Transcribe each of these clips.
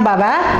বাবা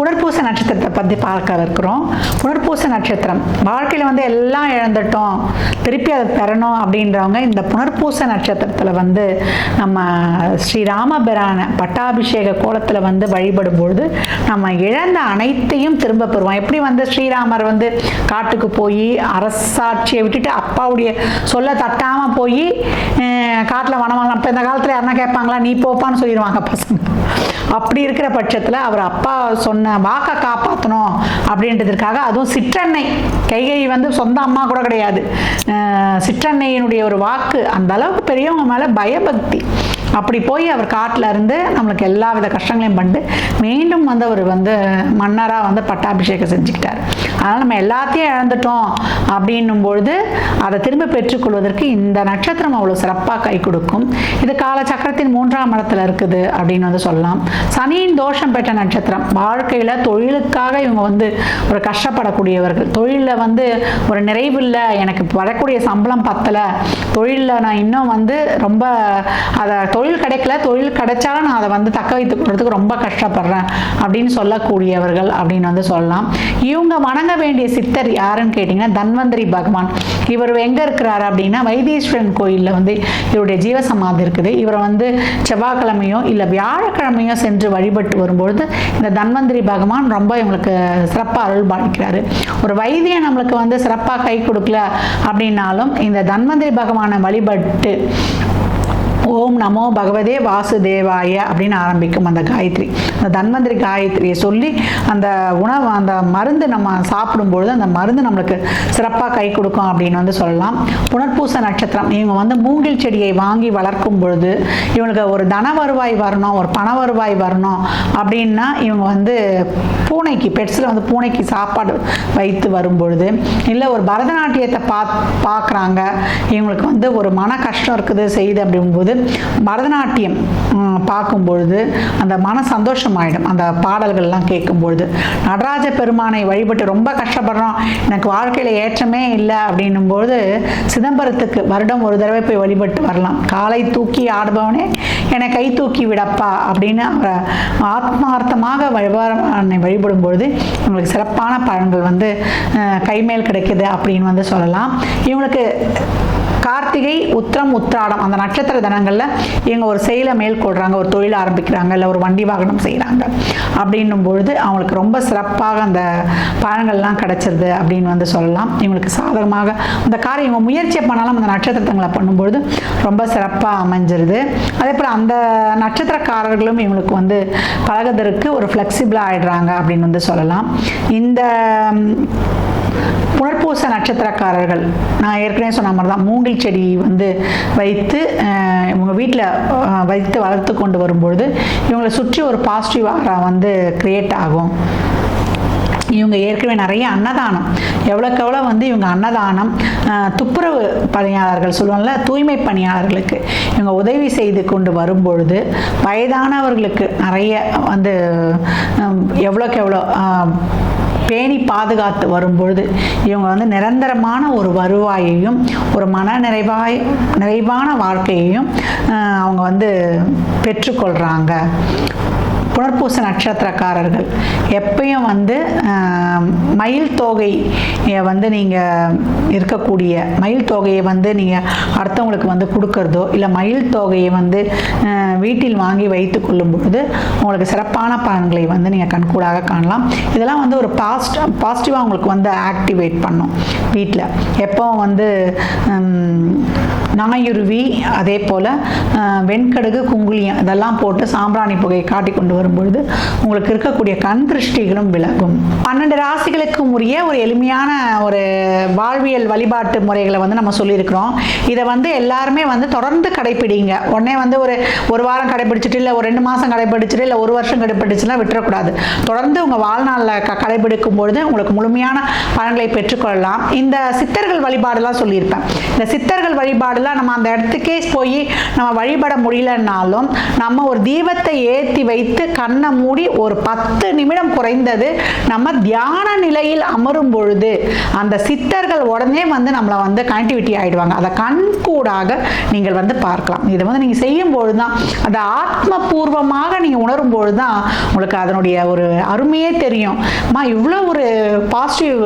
புனர்பூச நட்சத்திரத்தை பற்றி பார்க்க இருக்கிறோம். புனர்பூச நட்சத்திரம். வாழ்க்கையில் வந்து எல்லாம் இழந்துட்டோம். திருப்பி அதை பெறணும் அப்படின்றவங்க இந்த புனர்பூச நட்சத்திரத்தில் வந்து நம்ம ஸ்ரீராமபிரான பட்டாபிஷேக கோலத்தில் வந்து வழிபடும் பொழுது நம்ம இழந்த அனைத்தையும் திரும்ப பெறுவோம். எப்படி வந்து ஸ்ரீராமர் வந்து காட்டுக்கு போய் அரசாட்சியை விட்டுட்டு அப்பாவுடைய சொல்ல தட்டாமல் போய் காட்டில் வனவாங்க இப்போ இந்த காலத்தில் யாருன்னா கேட்பாங்களா நீ போப்பான்னு சொல்லிடுவாங்க பசங்க. அப்படி இருக்கிற பட்சத்தில் அவர் அப்பா சொன்ன வாக்கை காப்பாற்றணும் அப்படின்றதுக்காக அதுவும் சிற்றன்னை. கைகை வந்து சொந்த அம்மா கூட கிடையாது. சிற்றன்னையினுடைய ஒரு வாக்கு அந்த அளவுக்கு பெரியவங்க மேலே பயபக்தி. அப்படி போய் அவர் காட்டில் இருந்து நம்மளுக்கு எல்லா வித கஷ்டங்களையும் பண்ணிட்டு மீண்டும் வந்து அவர் வந்து மன்னராக வந்து பட்டாபிஷேகம் செஞ்சுக்கிட்டார். அதனால் நம்ம எல்லாத்தையும் இழந்துட்டோம் அப்படின்னும் பொழுது அதை திரும்ப பெற்றுக்கொள்வதற்கு இந்த நட்சத்திரம் அவ்வளோ சிறப்பாக கை கொடுக்கும். இது கால சக்கரத்தின் மூன்றாம் இடத்துல இருக்குது அப்படின்னு வந்து சொல்லலாம். சனியின் தோஷம் பெற்ற நட்சத்திரம். வாழ்க்கையில் தொழிலுக்காக இவங்க வந்து ஒரு கஷ்டப்படக்கூடியவர்கள். தொழிலில் வந்து ஒரு நிறைவில்லை எனக்கு வரக்கூடிய சம்பளம் பத்தலை. தொழிலில் நான் இன்னும் வந்து ரொம்ப அதை தொழில் கிடைக்கல தொழில் கிடைச்சாலும் நான் அதை வந்து தக்க வைத்துக் கொள்றதுக்கு ரொம்ப கஷ்டப்படுறேன் அப்படின்னு சொல்லக்கூடியவர்கள் அப்படின்னு வந்து சொல்லலாம். இவங்க வணங்க வேண்டிய சித்தர் யாருன்னு கேட்டிங்கன்னா தன்வந்திரி பகவான். இவர் எங்கே இருக்கிறாரு அப்படின்னா வைத்தீஸ்வரன் கோயிலில் வந்து இவருடைய ஜீவசமாதி இருக்குது. இவரை வந்து செவ்வாய்க்கிழமையோ இல்லை வியாழக்கிழமையோ சென்று வழிபட்டு வரும்பொழுது இந்த தன்வந்திரி பகவான் ரொம்ப இவங்களுக்கு சிறப்பாக அருள் பாலிக்கிறாரு. ஒரு வைத்தியம் நம்மளுக்கு வந்து சிறப்பாக கை கொடுக்கல அப்படின்னாலும் இந்த தன்வந்திரி பகவானை வழிபட்டு ஓம் நமோ பகவதே வாசுதேவாய அப்படின்னு ஆரம்பிக்கும் அந்த காயத்ரி. அந்த தன்வந்திரி காயத்ரியை சொல்லி அந்த உணவு அந்த மருந்து நம்ம சாப்பிடும்பொழுது அந்த மருந்து நம்மளுக்கு சிறப்பாக கை கொடுக்கும் அப்படின்னு வந்து சொல்லலாம். புனர்பூச நட்சத்திரம் இவங்க வந்து மூங்கில் செடியை வாங்கி வளர்க்கும் பொழுது இவங்களுக்கு ஒரு தன வருவாய் வரணும் ஒரு பண வருவாய் வரணும் அப்படின்னா இவங்க வந்து பூனைக்கு பெட்ஸில் வந்து பூனைக்கு சாப்பாடு வைத்து வரும்பொழுது இல்லை ஒரு பரதநாட்டியத்தை பா பார்க்குறாங்க இவங்களுக்கு வந்து ஒரு மன கஷ்டம் இருக்குது செய்து அப்படிங்கும்போது பரதநாட்டியம் பார்க்கும் பொழுது அந்த மன சந்தோஷமாயிடும். அந்த பாடல்கள்லாம் கேட்கும் பொழுது நடராஜ பெருமானை வழிபட்டு ரொம்ப கஷ்டப்படுறோம். எனக்கு வாழ்க்கையில் ஏற்றமே இல்லை அப்படின்னும்பொழுது சிதம்பரத்துக்கு வருடம் ஒரு தடவை போய் வழிபட்டு வரலாம். காலை தூக்கி ஆடுபவனே என்னை கை தூக்கி விடப்பா அப்படின்னு அவரை ஆத்மார்த்தமாக வழிபாடு வழிபடும் பொழுது உங்களுக்கு சிறப்பான பழங்கள் வந்து கைமேல் கிடைக்குது அப்படின்னு வந்து சொல்லலாம். இவங்களுக்கு கார்த்திகை உத்திரம் உத்திராடம் அந்த நட்சத்திர தினங்களில் இவங்க ஒரு செயலை மேற்கொள்கிறாங்க ஒரு தொழில் ஆரம்பிக்கிறாங்க இல்லை ஒரு வண்டி வாகனம் செய்கிறாங்க அப்படின்னும் பொழுது அவங்களுக்கு ரொம்ப சிறப்பாக அந்த பலன்கள்லாம் கிடைச்சிருது அப்படின்னு வந்து சொல்லலாம். இவங்களுக்கு சாதகமாக அந்த காரியம் இவங்க முயற்சியை பண்ணாலும் அந்த நட்சத்திரத்தங்களை பண்ணும்பொழுது ரொம்ப சிறப்பாக அமைஞ்சிருது. அதே போல் அந்த நட்சத்திரக்காரர்களும் இவங்களுக்கு வந்து பழகதற்கு ஒரு ஃப்ளெக்சிபிளாக ஆகிடுறாங்க அப்படின்னு வந்து சொல்லலாம். இந்த புனர்பூச நட்சத்திரக்காரர்கள். நான் ஏற்கனவே சொன்ன மாதிரி தான் மூங்கில் செடி வந்து வைத்து இவங்க வீட்டில் வைத்து வளர்த்து கொண்டு வரும்பொழுது இவங்களை சுற்றி ஒரு பாசிட்டிவ் ஆரா வந்து கிரியேட் ஆகும். இவங்க ஏற்கனவே நிறைய அன்னதானம். எவ்வளோக்கு எவ்வளோ வந்து இவங்க அன்னதானம் துப்புரவு பணியாளர்கள் சொல்லுவாங்கள தூய்மை பணியாளர்களுக்கு இவங்க உதவி செய்து கொண்டு வரும்பொழுது வயதானவர்களுக்கு நிறைய வந்து எவ்வளோக்கு எவ்வளோ பேணி பாதுகாத்து வரும்பொழுது இவங்க வந்து நிரந்தரமான ஒரு வருவாயையும் ஒரு மன நிறைவாய் நிறைவான வாழ்க்கையையும் அவங்க வந்து பெற்றுக்கொள்கிறாங்க புனர்பூச நட்சத்திரக்காரர்கள். எப்பயும் வந்து மயில் தொகை வந்து நீங்கள் இருக்கக்கூடிய மயில் தொகையை வந்து நீங்கள் அடுத்தவங்களுக்கு வந்து கொடுக்கறதோ இல்லை மயில் தொகையை வந்து வீட்டில் வாங்கி வைத்து கொள்ளும் பொழுது உங்களுக்கு சிறப்பான பலன்களை வந்து நீங்கள் கண்கூடாக காணலாம். இதெல்லாம் வந்து ஒரு பாஸ்ட் பாசிட்டிவாக உங்களுக்கு வந்து ஆக்டிவேட் பண்ணும் வீட்டில் எப்போ வந்து நாயுருவி அதே போல் வெண்கடுகு குங்குளியம் இதெல்லாம் போட்டு சாம்பிராணி புகையை காட்டி கொண்டு வரும்பொழுது உங்களுக்கு இருக்கக்கூடிய கண் திருஷ்டிகளும் விலகும். பன்னெண்டு ராசிகளுக்கும் உரிய ஒரு எளிமையான ஒரு வாழ்வியல் வழிபாட்டு முறைகளை வந்து நம்ம சொல்லியிருக்கிறோம். இதை வந்து எல்லாருமே வந்து தொடர்ந்து கடைப்பிடிங்க. உடனே வந்து ஒரு ஒரு வாரம் கடைப்பிடிச்சிட்டு இல்லை ஒரு ரெண்டு மாதம் கடைப்பிடிச்சிட்டு இல்லை ஒரு வருஷம் கடைப்பிடிச்சுன்னா விட்டுறக்கூடாது. தொடர்ந்து உங்கள் வாழ்நாளில் க கடைபிடிக்கும் பொழுது உங்களுக்கு முழுமையான பலன்களை பெற்றுக்கொள்ளலாம். இந்த சித்தர்கள் வழிபாடுலாம் சொல்லியிருப்பேன். இந்த சித்தர்கள் வழிபாடுலாம் நம்ம அந்த இடத்துக்கே போய் நம்ம வழிபட முடியலன்னாலும் நம்ம ஒரு தீபத்தை ஏற்றி வைத்து கண்ணை மூடி ஒரு பத்து நிமிடம் குறைந்தது நம்ம தியான நிலையில் அமரும் பொழுது அந்த சித்தர்கள் உடனே வந்து நம்மளை வந்து கனெக்டிவிட்டி ஆகிடுவாங்க அதை கண்கூடாக நீங்கள் வந்து பார்க்கலாம். இதை வந்து நீங்கள் செய்யும் பொழுது தான் அந்த ஆத்மபூர்வமாக நீங்கள் உணரும் பொழுது தான் உங்களுக்கு அதனுடைய ஒரு அருமையே தெரியும். அம்மா இவ்வளோ ஒரு பாசிட்டிவ்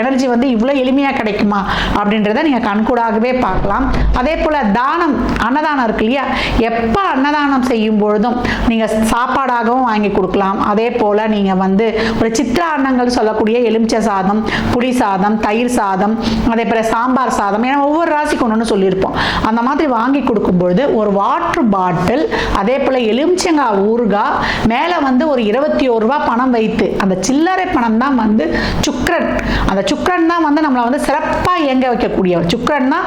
எனர்ஜி வந்து இவ்வளோ எளிமையாக கிடைக்குமா? அப்படின்றத நீங்கள் கண்கூடாகவே பார்க்கலாம். அதே போல் தானம் அன்னதானம் இருக்கு இல்லையா? எப்போ அன்னதானம் செய்யும் பொழுதும் நீங்கள் சாப்பாடாகவும் வாங்கி கொடுக்கலாம். அதே போல் நீங்கள் வந்து ஒரு சித்திர அன்னங்கள் சொல்லக்கூடிய எலுமிச்சை சாதம் புளி சாதம் தயிர் சாதம் அதே போல் சாம்பார் சாதம் ஏன்னா ஒவ்வொரு ராசிக்கு ஒன்று சொல்லியிருப்போம். அந்த மாதிரி வாங்கி கொடுக்கும்பொழுது ஒரு வாட்டர் பாட்டில் அதே போல் எலுமிச்சங்காய் ஊறுகாய் மேலே வந்து ஒரு இருபத்தி ஒரு ரூபா பணம் வைத்து அந்த சில்லறை பணம் தான் வந்து சுக்ரன் அந்த சுக்ரன் தான் வந்து நம்மளை வந்து சிறப்பாக இயங்க வைக்கக்கூடியவர். சுக்ரன் தான்